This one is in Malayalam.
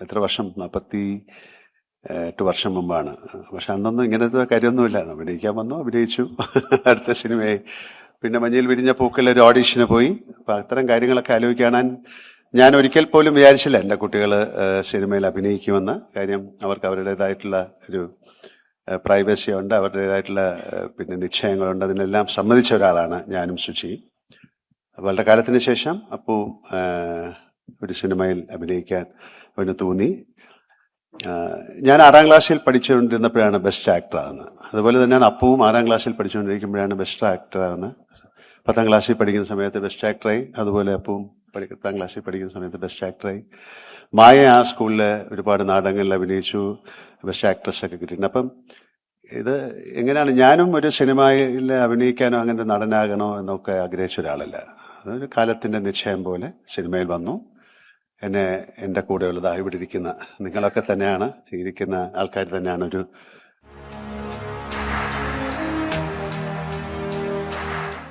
എത്ര വർഷം? നാൽപ്പത്തി എട്ട് വർഷം മുമ്പാണ്. പക്ഷെ അന്നൊന്നും ഇങ്ങനത്തെ കാര്യമൊന്നുമില്ല. അഭിനയിക്കാൻ വന്നു അഭിനയിച്ചു. അടുത്ത സിനിമയായി. പിന്നെ മഞ്ഞയിൽ വിരിഞ്ഞ പൂക്കളിൽ ഒരു ഓഡീഷന് പോയി. അപ്പം അത്തരം കാര്യങ്ങളൊക്കെ ആലോചിക്കാൻ ഞാൻ ഒരിക്കൽ പോലും വിചാരിച്ചില്ല എന്റെ കുട്ടികൾ സിനിമയിൽ അഭിനയിക്കുമെന്ന്. കാര്യം അവർക്ക് അവരുടേതായിട്ടുള്ള ഒരു പ്രൈവസി ഉണ്ട്. അവരുടേതായിട്ടുള്ള പിന്നെ നിശ്ചയങ്ങളുണ്ട്. അതിനെല്ലാം സമ്മതിച്ച ഒരാളാണ് ഞാനും ശുചിയും വളരെ കാലത്തിന് ശേഷം അപ്പു ഏഹ്, ഒരു സിനിമയിൽ അഭിനയിക്കാൻ അവന് തോന്നി. ഞാൻ ആറാം ക്ലാസ്സിൽ പഠിച്ചുകൊണ്ടിരുന്നപ്പോഴാണ് ബെസ്റ്റ് ആക്ടർ ആകുന്നത്. അതുപോലെ തന്നെയാണ് അപ്പവും ആറാം ക്ലാസ്സിൽ പഠിച്ചുകൊണ്ടിരിക്കുമ്പോഴാണ് ബെസ്റ്റ് ആക്ടർ ആകുന്നത്. പത്താം ക്ലാസ്സിൽ പഠിക്കുന്ന സമയത്ത് ബെസ്റ്റ് ആക്ടറായി അതുപോലെ അപ്പവും പത്താം ക്ലാസ്സിൽ പഠിക്കുന്ന സമയത്ത് ബെസ്റ്റ് ആക്ടറായി മായ ആ സ്കൂളിൽ ഒരുപാട് നാടകങ്ങളിൽ അഭിനയിച്ചു ബെസ്റ്റ് ആക്ട്രസ് ഒക്കെ കിട്ടിയിട്ടുണ്ട്. അപ്പം ഇത് എങ്ങനെയാണ് ഞാനും ഒരു സിനിമയിൽ അഭിനയിക്കാനോ അങ്ങനെ നടനാകണോ എന്നൊക്കെ ആഗ്രഹിച്ച ഒരാളല്ല. അതൊരു കാലത്തിന്റെ നിശ്ചയം പോലെ സിനിമയിൽ വന്നു. എന്നെ എന്റെ കൂടെയുള്ളത് ഇവിടെ ഇരിക്കുന്ന നിങ്ങളൊക്കെ തന്നെയാണ് ഇരിക്കുന്ന ആൾക്കാർ തന്നെയാണ് ഒരു